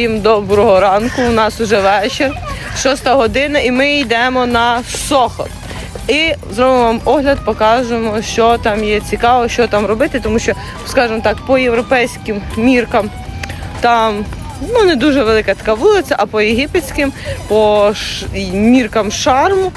Всім доброго ранку. У нас уже вечір, 6 година, і ми йдемо на Сохо. І зробимо вам огляд, покажемо, що там є цікаво, що там робити, тому що, скажімо так, по європейським міркам там ну, не дуже велика така вулиця, а по єгипетським, по ш... міркам шарму,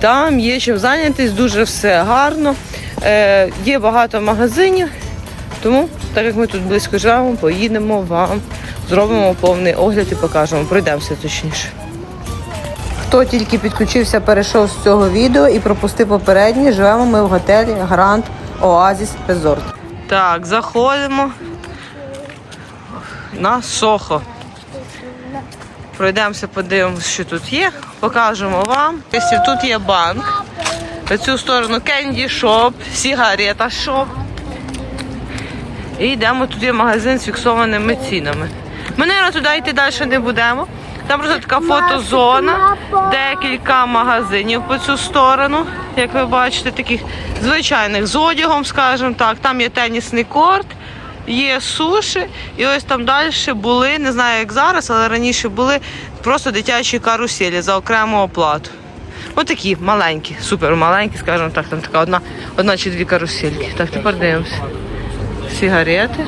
там є чим зайнятись, дуже все гарно. Е, є багато магазинів, тому, так як ми тут близько живемо, поїдемо вам, зробимо повний огляд і покажемо. Пройдемося точніше. Хто тільки підключився, перейшов з цього відео і пропустив попереднє, живемо ми в готелі Гранд Оазіс Резорт. Так, заходимо на Сохо. Пройдемося, подивимося, що тут є. Покажемо вам. Тут є банк. По цю сторону кенді шоп, сігарета шоп. І йдемо, тут є магазин з фіксованими цінами. Ми, мабуть, туди йти далі не будемо. Там просто така фотозона, декілька магазинів по цю сторону, як ви бачите, таких звичайних з одягом, скажімо так. Там є тенісний корт, є суші, і ось там далі були, не знаю як зараз, але раніше були просто дитячі каруселі за окрему оплату. Ось такі маленькі, супер маленькі, скажімо так, там така одна, одна чи дві карусельки. Так, тепер дивимося. Сигарети.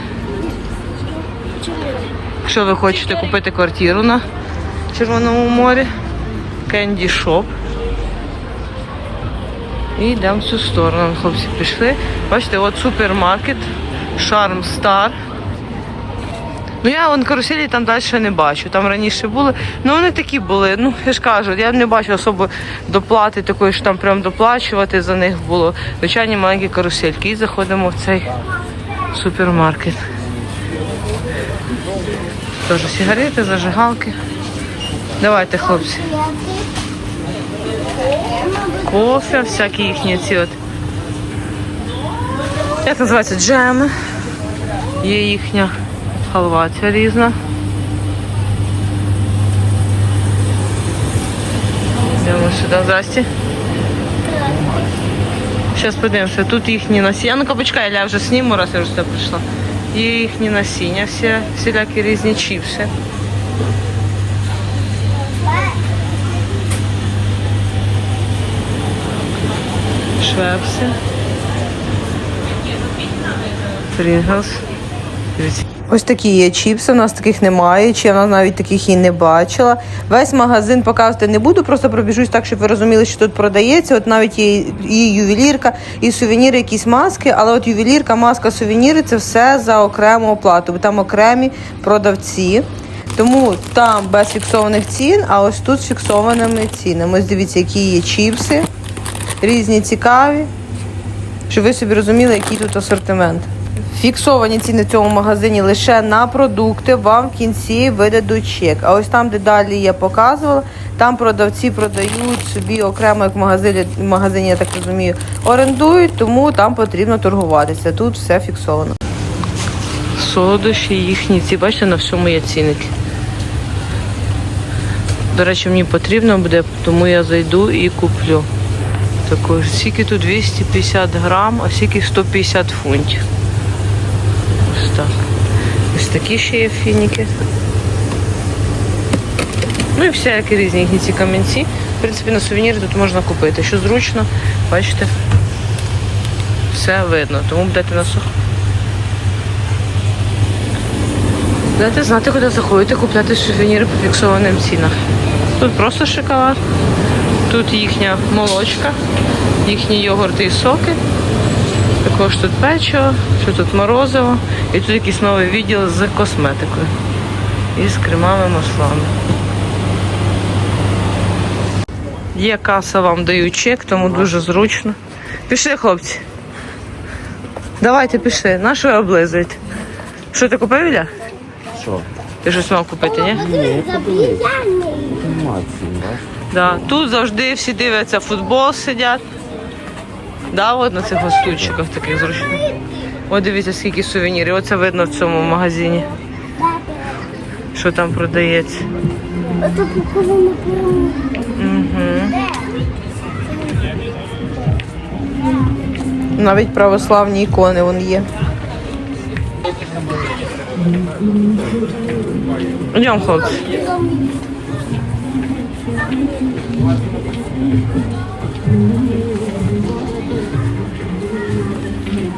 Якщо ви хочете купити квартиру на Червоному морі, Кенді Шоп. І йдемо в цю сторону. Хлопці пішли. Бачите, от супермаркет, Шарм Стар. Ну я вон каруселі там далі не бачу. Там раніше були. Ну вони такі були. Ну я ж кажу, я не бачу особо доплати такої, що там прям доплачувати за них було. Звичайні маленькі карусельки. І заходимо в цей супермаркет. Теж сигарети, зажигалки. Давайте, хлопці. Кофе, всякі їхні ці от. Як називається джеми. Є їхня халва ця різна. Йдемо сюди, здрасте. Зараз подивимося, тут їхні насіння. Ну почекай, я вже сніму, раз я вже сюди прийшла. Є їхні насіння, всі, всілякі різні чіпси. Швепси. Прінглс. Ось такі є чіпси, у нас таких немає, чи вона навіть таких і не бачила. Весь магазин показувати не буду, просто пробіжусь так, щоб ви розуміли, що тут продається. От навіть є ювелірка, і сувеніри, якісь маски, але от ювелірка, маска, сувеніри це все за окрему оплату, бо там окремі продавці. Тому там без фіксованих цін, а ось тут з фіксованими цінами. Ось дивіться, які є чіпси, різні цікаві, щоб ви собі розуміли, який тут асортимент. Фіксовані ціни в цьому магазині лише на продукти, вам в кінці видадуть чек. А ось там, де далі я показувала, там продавці продають собі окремо, як в магазині, в магазині, я так розумію, орендують, тому там потрібно торгуватися. Тут все фіксовано. Солодощі їхні, ці бачите, на всьому є цінники. До речі, мені потрібно буде, тому я зайду і куплю. Також скільки тут 250 грам, а скільки 150 фунтів. Так. Ось такі ще є фініки. Ну і всякі різні ці камінці. В принципі, на сувеніри тут можна купити. Що зручно, бачите, все видно. Тому будете на сухо. Будете знати, куди заходити, купляти сувеніри по фіксованим цінах. Тут просто шоколад, тут їхня молочка, їхні йогурти і соки. Також тут печиво, що тут морозиво. І тут якийсь новий відділ з косметикою. І з кремами маслами. Є каса, вам дають чек, тому дуже зручно. Пішли, хлопці. Давайте пішли. На що ви облизуєте? Що ти купив Ілля? Що? Ти щось мав купити, ні? Ні. Тут завжди всі дивляться футбол, сидять. Да, от на цих стульчиках таких зручних. От дивіться, скільки сувенірів. Оце видно в цьому магазині. Що там продається. Угу. Навіть православні ікони вон є. Йдемо, хлопці.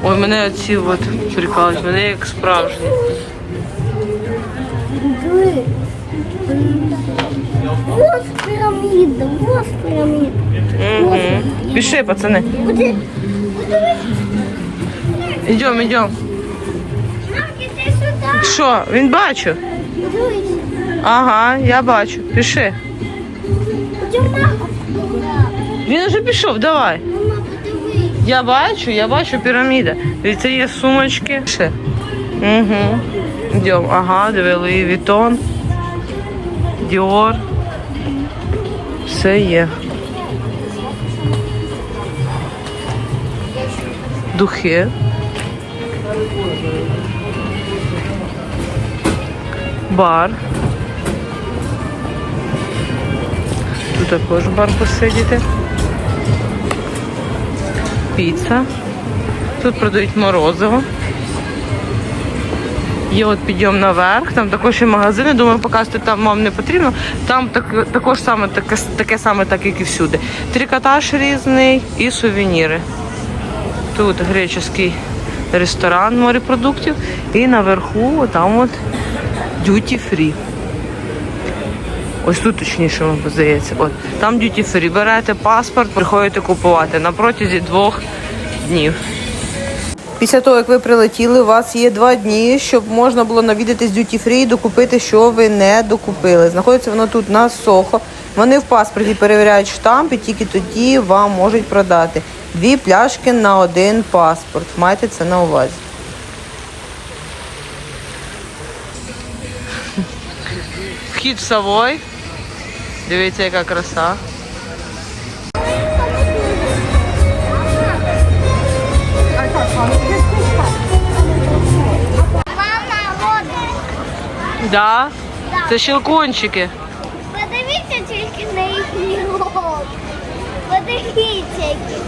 Ой, мене ці от прикалують, мене як справжні. Вот пирамида, вот пирамида. Угу. Піши, пацани. Йдемо, йдемо. Що, він бачу? Ага, я бачу. Піши. Він уже пішов, давай. Я бачу, я бачу піраміда. Дивіться, є сумочки. Ще. Угу. Йдемо. Ага, Луї Вітон. Діор. Все є. Духи. Бар. Тут також бар посидіти. Піца. Тут продають морозиво. Є от підйом наверх, там також є магазини, думаю, показати там вам не потрібно. Там так, також саме таке, таке саме, так як і всюди. Трикотаж різний і сувеніри. Тут греческий ресторан морепродуктів. І наверху там от duty free. Ось тут точніше вам здається. От там duty free. Берете паспорт, приходите купувати на протязі двох днів. Після того, як ви прилетіли, у вас є два дні, щоб можна було навідатись duty free і докупити, що ви не докупили. Знаходиться воно тут на Сохо. Вони в паспорті перевіряють штамп і тільки тоді вам можуть продати. Дві пляшки на один паспорт. Майте це на увазі. Вхід в Савой. Дивіться, яка краса. Да? Це щелкунчики. Подивіться тільки на їхній рот. Подивіться, які.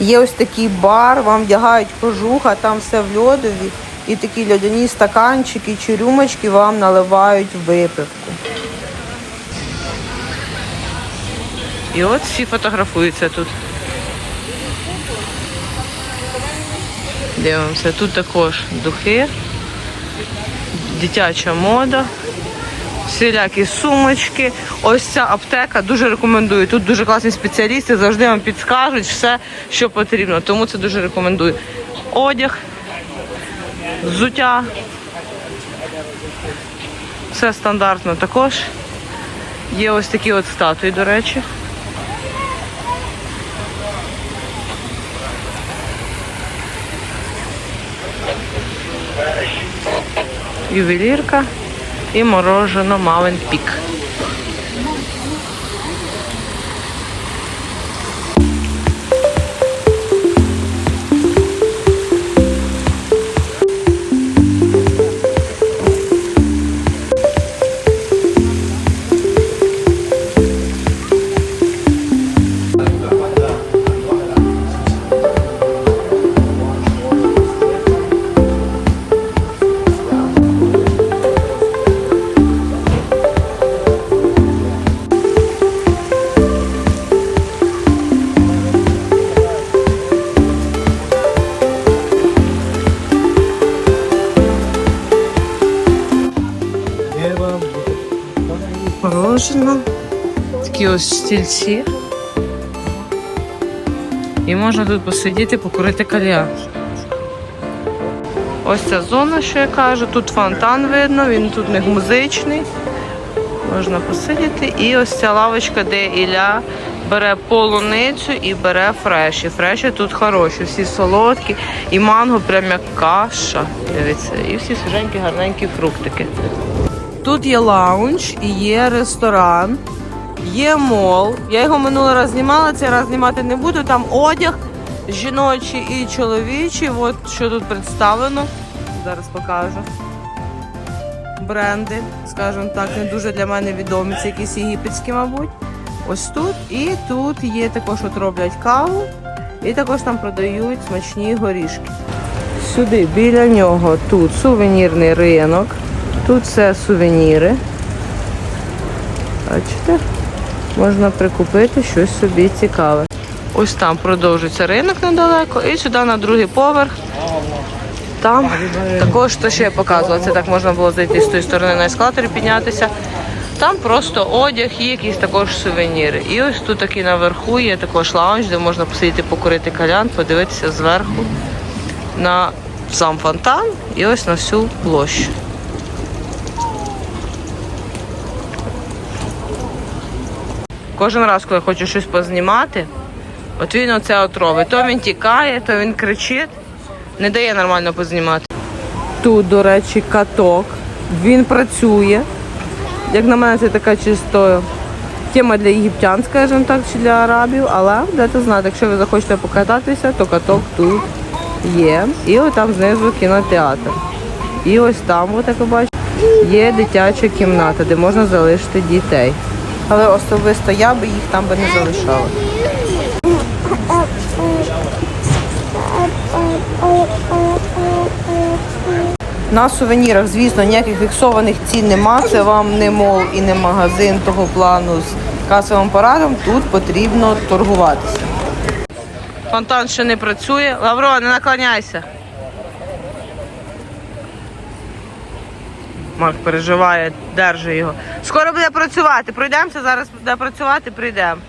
Є ось такий бар, вам вдягають кожуха, там все в льодові. І такі льодяні стаканчики чи рюмочки вам наливають випивку. І от всі фотографуються тут. Дивимося, тут також духи, дитяча мода, всілякі сумочки. Ось ця аптека дуже рекомендую. Тут дуже класні спеціалісти, завжди вам підскажуть все, що потрібно. Тому це дуже рекомендую. Одяг, взуття. Все стандартно також. Є ось такі от статуї, до речі. Ювелірка і морожено Мавен Пік. Ось стільці. І можна тут посидіти, покурити кальян. Ось ця зона, що я кажу. Тут фонтан видно, він тут не музичний. Можна посидіти. І ось ця лавочка, де Ілля бере полуницю і бере фреші. Фреші тут хороші, всі солодкі. І манго прям як каша. Дивіться, і всі свіженькі, гарненькі фруктики. Тут є лаунж і є ресторан, є мол. Я його минулий раз знімала, цей раз знімати не буду. Там одяг жіночий і чоловічий. От що тут представлено. Зараз покажу. Бренди, скажімо так, не дуже для мене відомі. Це якісь єгипетські, мабуть. Ось тут. І тут є також, от роблять каву, і також там продають смачні горішки. сюди, біля нього, тут сувенірний ринок. Тут все сувеніри. Бачите? Можна прикупити щось собі цікаве. Ось там продовжується ринок недалеко і сюди на другий поверх. Там також то ще я показувала. Це так можна було зайти з тої сторони на ескалаторі, піднятися. Там просто одяг і якісь також сувеніри. І ось тут такий наверху є також лаунж, де можна посидіти, покурити калян, подивитися зверху на сам фонтан і ось на всю площу. Кожен раз, коли я хочу щось познімати, от він оце от робить. То він тікає, то він кричить, не дає нормально познімати. Тут, до речі, каток. Він працює. Як на мене, це така чисто тема для єгиптян, скажімо так, чи для арабів, але дайте знати, якщо ви захочете покататися, то каток тут є. І от там знизу кінотеатр. І ось там, як бачите, є дитяча кімната, де можна залишити дітей. Але особисто я би їх там би не залишала. На сувенірах, звісно, ніяких фіксованих цін нема. Це вам не мол і не магазин того плану з касовим апаратом. Тут потрібно торгуватися. Фонтан ще не працює. Лавро, не наклоняйся. Марк переживає, держи його. Скоро буде працювати. Пройдемося, зараз буде працювати, прийдемо.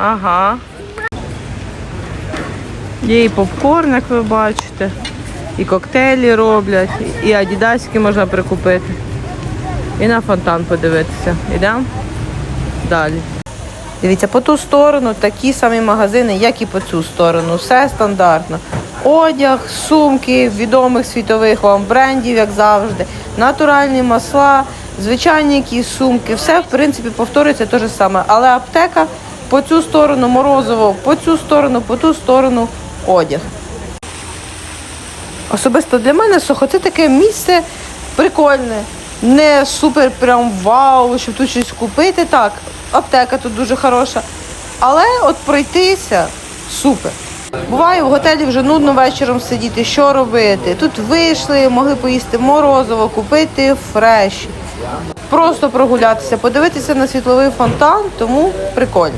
Ага. Є і попкорн, як ви бачите, і коктейлі роблять, і адідаськи можна прикупити. І на фонтан подивитися. Йдемо далі. Дивіться, по ту сторону такі самі магазини, як і по цю сторону. Все стандартно. Одяг, сумки відомих світових вам брендів, як завжди, натуральні масла, звичайні якісь сумки. Все, в принципі, повторюється те ж саме. Але аптека по цю сторону морозиво, по цю сторону, по ту сторону одяг. Особисто для мене Сохо це таке місце прикольне. Не супер прям вау, щоб тут щось купити. Так, аптека тут дуже хороша. Але от пройтися супер. Буває в готелі вже нудно вечором сидіти, що робити. Тут вийшли, могли поїсти морозиво, купити фреші. Просто прогулятися, подивитися на світловий фонтан, тому прикольно.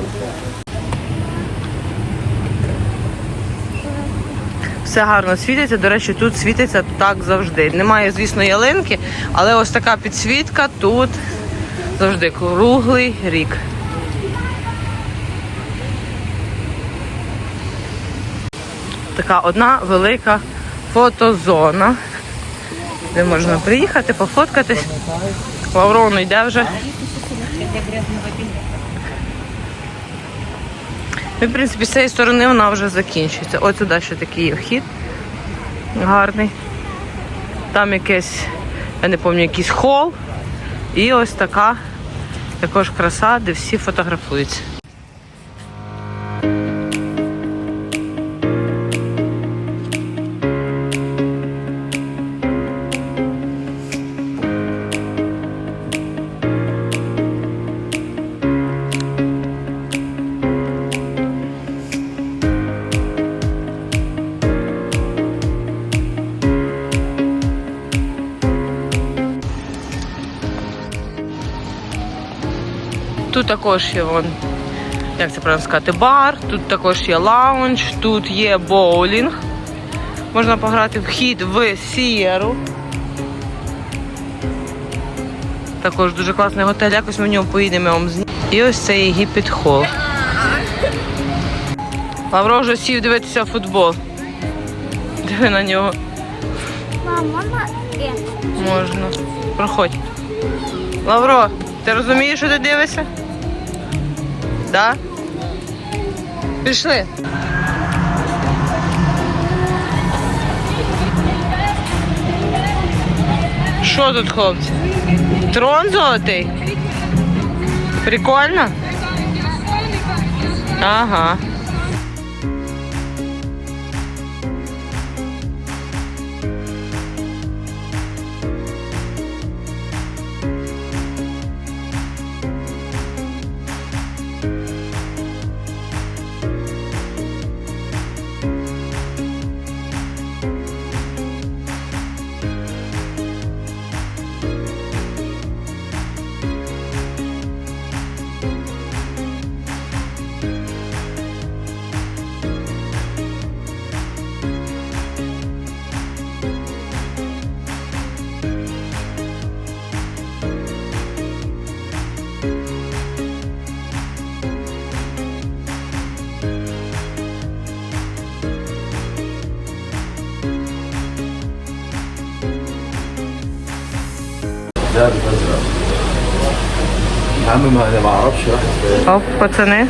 Все гарно світиться. До речі, тут світиться так завжди. Немає, звісно, ялинки, але ось така підсвітка тут завжди круглий рік. Така одна велика фотозона, де можна приїхати, пофоткатись. Лаврон йде вже. І, в принципі, з цієї сторони вона вже закінчується. Ось сюди ще такий вхід гарний. Там якесь, я не пам'ятаю, якийсь хол. І ось така також краса, де всі фотографуються. Тут також є вон, як це правильно сказати, бар, тут також є лаунж, тут є боулінг. Можна пограти вхід в Сієру. Також дуже класний готель. Якось ми в нього поїдемо вам. І ось цей Єгипет хол. Лавро вже сів дивитися футбол. Диви на нього. Мам, можна? Е. Можна. Проходь. Лавро, ти розумієш, що ти дивишся? Да? Пішли. Що тут, хлопці? Трон золотий? Прикольно? Ага. Оп, пацани.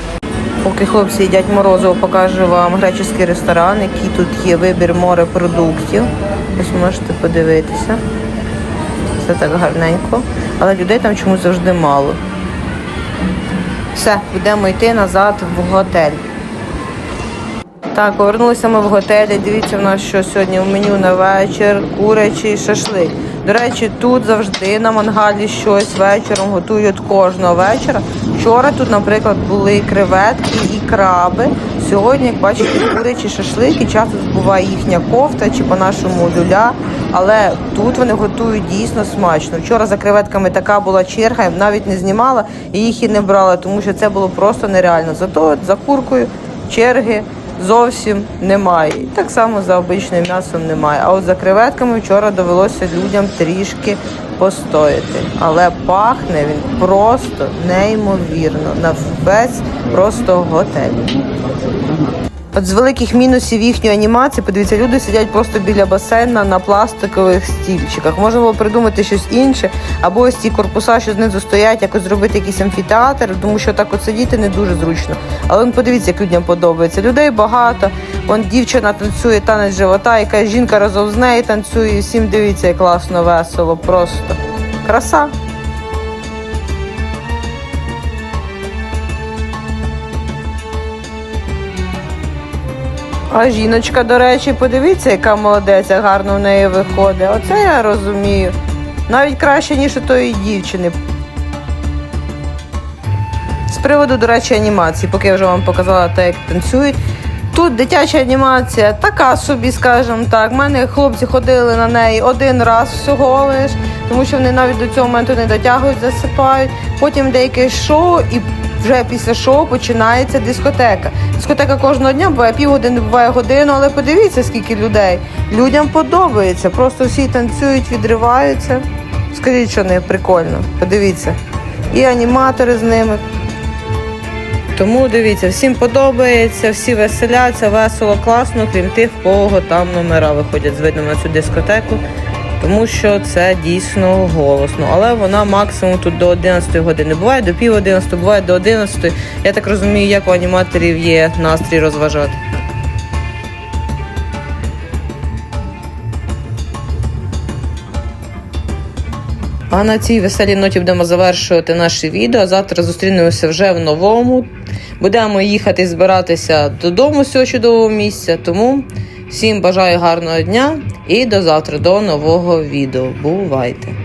Поки хлопці їдять морозиво, покажу вам греческий ресторан, який тут є вибір морепродуктів. Ось можете подивитися. Все так гарненько. Але людей там чомусь завжди мало. Все, будемо йти назад в готель. Так, повернулися ми в готелі. Дивіться, в нас що сьогодні в меню на вечір, курячий шашлик. До речі, тут завжди на мангалі щось вечором готують кожного вечора. Вчора тут, наприклад, були креветки і краби. Сьогодні, як бачите, курячі шашлики. Часто тут буває їхня кофта чи по-нашому люля. Але тут вони готують дійсно смачно. Вчора за креветками така була черга, я навіть не знімала і їх і не брала, тому що це було просто нереально. Зато за куркою черги зовсім немає. Так само за обичним м'ясом немає. А от за креветками вчора довелося людям трішки постояти. Але пахне він просто неймовірно. На весь просто готель. От з великих мінусів їхньої анімації, подивіться, люди сидять просто біля басейна на пластикових стільчиках. Можна було придумати щось інше, або ось ці корпуса, що знизу стоять, якось зробити якийсь амфітеатр, тому що так от сидіти не дуже зручно. Але подивіться, як людям подобається. Людей багато. Вон дівчина танцює танець живота, якась жінка разом з нею танцює. Всім дивіться, як класно, весело, просто краса. А жіночка, до речі, подивіться, яка молодець, як гарно в неї виходить. Оце я розумію. Навіть краще, ніж у тої дівчини. З приводу, до речі, анімації, поки я вже вам показала те, як танцюють. Тут дитяча анімація така собі, скажімо так. У мене хлопці ходили на неї один раз всього лиш, тому що вони навіть до цього моменту не дотягують, засипають. Потім деяке шоу, і вже після шоу починається дискотека. Дискотека кожного дня буває півгодини, буває годину, але подивіться, скільки людей. Людям подобається. Просто всі танцюють, відриваються. Скажіть, що не прикольно. Подивіться. І аніматори з ними. Тому дивіться, всім подобається, всі веселяться, весело, класно, крім тих, в кого там номера виходять з видом на цю дискотеку, тому що це дійсно голосно. Але вона максимум тут до 11 години. Буває до пів 11, буває до 11. Я так розумію, як у аніматорів є настрій розважати. А на цій веселій ноті будемо завершувати наше відео. Завтра зустрінемося вже в новому. Будемо їхати збиратися додому з цього чудового місця. Тому всім бажаю гарного дня і до завтра, до нового відео. Бувайте!